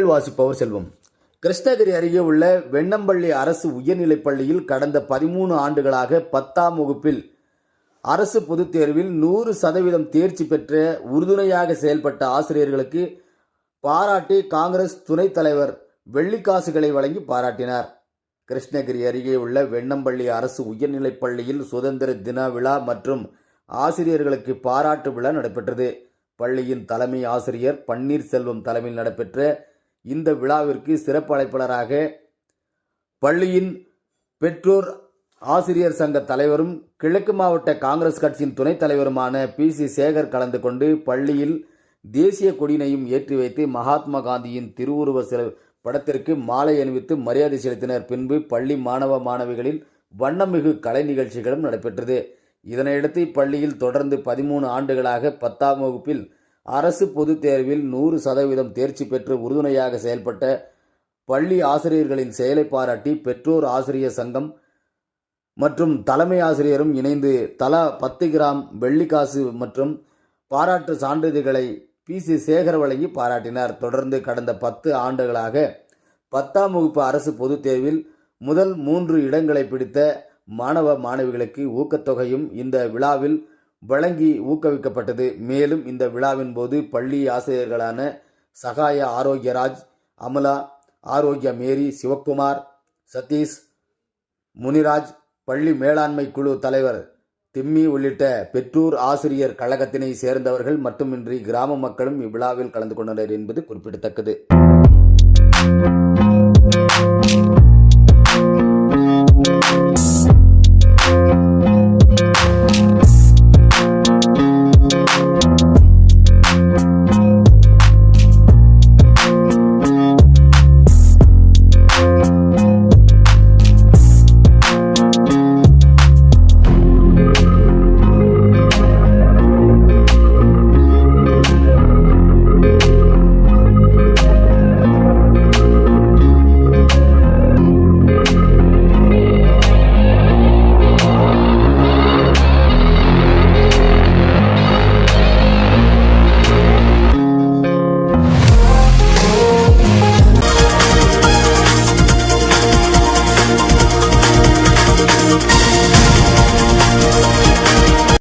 வாசிப்பவர் செல்வம். கிருஷ்ணகிரி அருகே உள்ள வெண்ணம்பள்ளி அரசு உயர்நிலைப் பள்ளியில் கடந்த பதிமூணு ஆண்டுகளாக பத்தாம் வகுப்பில் அரசு பொதுத் தேர்வில் நூறு சதவீதம் தேர்ச்சி பெற்ற உறுதுணையாக செயல்பட்ட ஆசிரியர்களுக்கு பாராட்டி காங்கிரஸ் துணைத் தலைவர் வெள்ளிக்காசுகளை வழங்கி பாராட்டினார். கிருஷ்ணகிரி அருகே உள்ள வெண்ணம்பள்ளி அரசு உயர்நிலைப் பள்ளியில் சுதந்திர தின விழா மற்றும் ஆசிரியர்களுக்கு பாராட்டு விழா நடைபெற்றது. பள்ளியின் தலைமை ஆசிரியர் பன்னீர்செல்வம் தலைமையில் நடைபெற்ற இந்த விழாவிற்கு சிறப்பு அழைப்பாளராக பள்ளியின் பெற்றோர் ஆசிரியர் சங்க தலைவரும் கிழக்கு மாவட்ட காங்கிரஸ் கட்சியின் துணைத் தலைவருமான பி. சி. சேகர் கலந்து கொண்டு பள்ளியில் தேசிய கொடியினையும் ஏற்றி வைத்து மகாத்மா காந்தியின் திருவுருவ சில படத்திற்கு மாலை அணிவித்து மரியாதை செலுத்தினர். பின்பு பள்ளி மாணவ மாணவிகளின் வண்ணமிகு கலை நிகழ்ச்சிகளும் நடைபெற்றது. இதனையடுத்து இப்பள்ளியில் தொடர்ந்து பதிமூணு ஆண்டுகளாக பத்தாம் வகுப்பில் அரசு பொதுத் தேர்வில் நூறு சதவீதம் தேர்ச்சி பெற்று உறுதுணையாக செயல்பட்ட பள்ளி ஆசிரியர்களின் செயலை பாராட்டி பெற்றோர் ஆசிரியர் சங்கம் மற்றும் தலைமை ஆசிரியரும் இணைந்து தலா பத்து கிராம் வெள்ளிக்காசு மற்றும் பாராட்டு சான்றிதழ்களை பி. சி. சேகர் வழங்கி பாராட்டினார். தொடர்ந்து கடந்த பத்து ஆண்டுகளாக பத்தாம் வகுப்பு அரசு பொதுத் தேர்வில் முதல் மூன்று இடங்களை பிடித்த மாணவ மாணவிகளுக்கு ஊக்கத்தொகையும் இந்த விழாவில் வழங்கி ஊக்குவிக்கப்பட்டது. மேலும் இந்த விழாவின் போது பள்ளி ஆசிரியர்களான சகாய ஆரோக்கியராஜ் அமலா ஆரோக்கிய மேரி சிவக்குமார் சதீஷ் முனிராஜ் பள்ளி மேலாண்மை குழு தலைவர் திம்மி உள்ளிட்ட பெற்றோர் ஆசிரியர் கழகத்தினை சேர்ந்தவர்கள் மட்டுமின்றி கிராம மக்களும் இவ்விழாவில் கலந்து கொண்டனர் என்பது குறிப்பிடத்தக்கது.